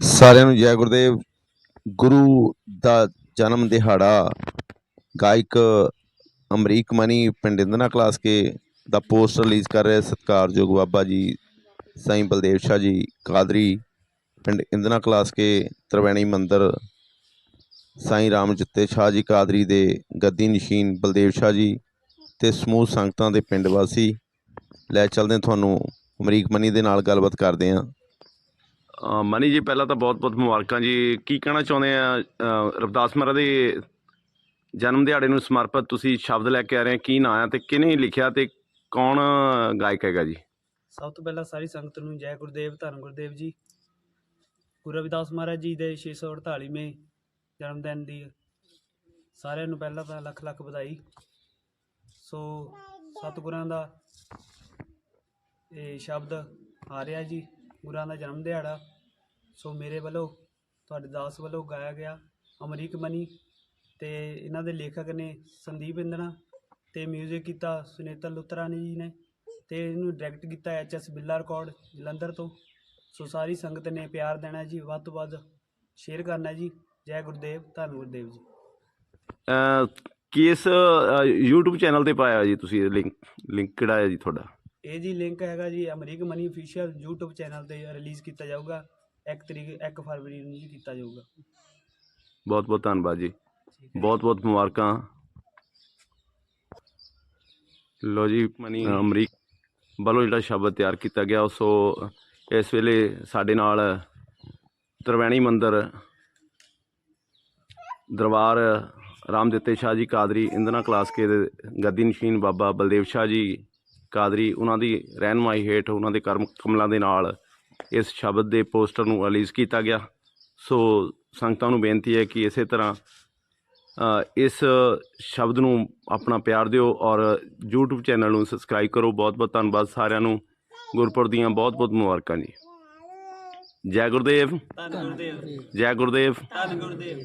ਸਾਰਿਆਂ ਨੂੰ ਜੈ ਗੁਰਦੇਵ। ਗੁਰੂ ਦਾ ਜਨਮ ਦਿਹਾੜਾ, ਗਾਇਕ ਅਮਰੀਕ ਮਨੀ ਪਿੰਡ ਇੰਦਨਾ ਕਲਾਸ ਕੇ ਦਾ ਪੋਸਟਰ ਰਿਲੀਜ਼ ਕਰ ਰਿਹਾ ਸਤਿਕਾਰਯੋਗ ਬਾਬਾ ਜੀ, ਸਾਈਂ ਬਲਦੇਵ ਸ਼ਾਹ ਜੀ ਕਾਦਰੀ ਪਿੰਡ ਇੰਦਨਾ ਕਲਾਸ ਕੇ ਤਰਵੈਣੀ ਮੰਦਰ। ਸਾਈਂ ਰਾਮ ਜਿੱਤੇ ਸ਼ਾਹ ਜੀ ਕਾਦਰੀ ਦੇ ਗੱਦੀ ਨਸ਼ੀਨ ਬਲਦੇਵ ਸ਼ਾਹ ਜੀ ਤੇ ਸਮੂਹ ਸੰਗਤਾਂ ਦੇ ਪਿੰਡ ਵਾਸੀ। ਲੈ ਚੱਲਦੇ ਤੁਹਾਨੂੰ ਅਮਰੀਕ ਮਨੀ ਦੇ ਨਾਲ ਗੱਲਬਾਤ ਕਰਦੇ ਹਾਂ। ਮਨੀ ਜੀ ਪਹਿਲਾਂ ਤਾਂ ਬਹੁਤ-ਬਹੁਤ ਮੁਬਾਰਕਾਂ ਜੀ। ਕੀ ਕਹਿਣਾ ਚਾਹੁੰਦੇ ਆ ਅ, ਰਵਿਦਾਸ ਮਹਾਰਾਜ ਦੇ ਜਨਮ ਦਿਹਾੜੇ ਨੂੰ ਸਮਰਪਿਤ ਤੁਸੀਂ ਸ਼ਬਦ ਲੈ ਕੇ ਆ ਰਹੇ ਕੀ ਨਾਂ ਆ ਤੇ ਕਿਹਨੇ ਲਿਖਿਆ ਤੇ ਕੌਣ ਗਾਇਕ ਹੈਗਾ ਜੀ? ਸਭ ਤੋਂ ਪਹਿਲਾਂ ਸਾਰੀ ਸੰਗਤ ਨੂੰ ਜੈ ਗੁਰਦੇਵ ਧੰਨ ਗੁਰਦੇਵ ਜੀ। ਗੁਰੂ ਰਵਿਦਾਸ ਮਹਾਰਾਜ ਜੀ ਦੇ 648ਵੇਂ ਜਨਮ ਦਿਨ ਦੀ ਸਾਰਿਆਂ ਨੂੰ ਪਹਿਲਾਂ ਤਾਂ ਲੱਖ ਲੱਖ ਵਧਾਈ। ਸੋ ਸਤਿਗੁਰਾਂ ਦਾ ਇਹ ਸ਼ਬਦ ਆ ਰਿਹਾ ਜੀ। ਗੁਰਾਂ ਦਾ ਜਨਮ ਦਿਹਾੜਾ। ਸੋ ਮੇਰੇ ਵੱਲੋਂ ਤੁਹਾਡੇ ਦਾਸ ਵੱਲੋਂ ਗਾਇਆ ਗਿਆ ਅਮਰੀਕ ਮਨੀ ਤੇ ਇਹਨਾਂ ਦੇ ਲੇਖਕ ਨੇ ਸੰਦੀਪ ਇੰਦਰਾ ਤੇ 뮤직 ਕੀਤਾ ਸੁਨੀਤਾ ਲੁਤਰਾਨੀ ਜੀ ਨੇ ਤੇ ਇਹਨੂੰ ਡਾਇਰੈਕਟ ਕੀਤਾ H S Billa record Jalandhar ਤੋਂ। ਸੋ ਸਾਰੀ ਸੰਗਤ ਨੇ ਪਿਆਰ ਦੇਣਾ ਜੀ ਵੱਧ ਤੋਂ ਵੱਧ ਸ਼ੇਅਰ ਕਰਨਾ ਜੀ। ਜੈ ਗੁਰਦੇਵ ਧੰਨ ਗੁਰਦੇਵ ਜੀ। ਅ, ਕਿਸ ਅ, YouTube ਚੈਨਲ ਤੇ ਪਾਇਆ ਜੀ ਤੁਸੀਂ ਲਿੰਕ ਲਿੰਕ ਕਿਹੜਾ ਹੈ ਜੀ ਤੁਹਾਡਾ? ਇਹ ਜੀ ਲਿੰਕ ਹੈਗਾ ਜੀ Amrik Mani official YouTube channel ਤੇ ਰਿਲੀਜ਼ ਕੀਤਾ ਜਾਊਗਾ। 1 ਤਰੀਕ 1 ਫਰਵਰੀ ਨੂੰ ਜੀ ਕੀਤਾ ਜਾਊਗਾ। ਬਹੁਤ-ਬਹੁਤ ਧੰਨਵਾਦ ਜੀ। ਠੀਕ ਹੈ ਬਹੁਤ-ਬਹੁਤ ਮੁਬਾਰਕਾਂ। ਲੋ ਜੀ ਮਨੀ। ਅਮਰੀਕ ਵੱਲੋਂ ਜਿਹੜਾ ਸ਼ਬਦ ਤਿਆਰ ਕੀਤਾ ਗਿਆ ਸੋ ਇਸ ਵੇਲੇ ਸਾਡੇ ਨਾਲ ਤਰਵੈਣੀ ਮੰਦਰ ਦਰਬਾਰ ਰਾਮ ਦਿੱਤੇ ਸ਼ਾਹ ਜੀ ਕਾਦਰੀ ਇੰਦਨਾ ਕਲਾਸ ਕੇ ਦੇ ਗੱਦੀ ਨਸ਼ੀਨ ਬਾਬਾ ਬਲਦੇਵ ਸ਼ਾਹ ਜੀ ਕਾਦਰੀ ਉਹਨਾਂ ਦੀ ਰਹਿਨਮਾਈ ਹੇਠ ਉਹਨਾਂ ਦੇ ਕਰਮ ਕਮਲਾਂ ਦੇ ਨਾਲ ਇਸ ਸ਼ਬਦ ਦੇ ਪੋਸਟਰ ਨੂੰ ਰਿਲੀਜ਼ ਕੀਤਾ ਗਿਆ। ਸੋ ਸੰਗਤਾਂ ਨੂੰ ਬੇਨਤੀ ਹੈ ਕਿ ਇਸੇ ਤਰ੍ਹਾਂ ਇਸ ਸ਼ਬਦ ਨੂੰ ਆਪਣਾ ਪਿਆਰ ਦਿਓ ਔਰ YouTube ਚੈਨਲ ਨੂੰ ਸਬਸਕ੍ਰਾਈਬ ਕਰੋ। ਬਹੁਤ ਬਹੁਤ ਧੰਨਵਾਦ ਸਾਰਿਆਂ ਨੂੰ। ਗੁਰਪੁਰ ਦੀਆਂ ਬਹੁਤ ਬਹੁਤ ਮੁਬਾਰਕਾਂ ਜੀ। ਜੈ ਗੁਰਦੇਵ। ਜੈ ਗੁਰਦੇਵ। ਧੰਨ ਗੁਰਦੇਵ।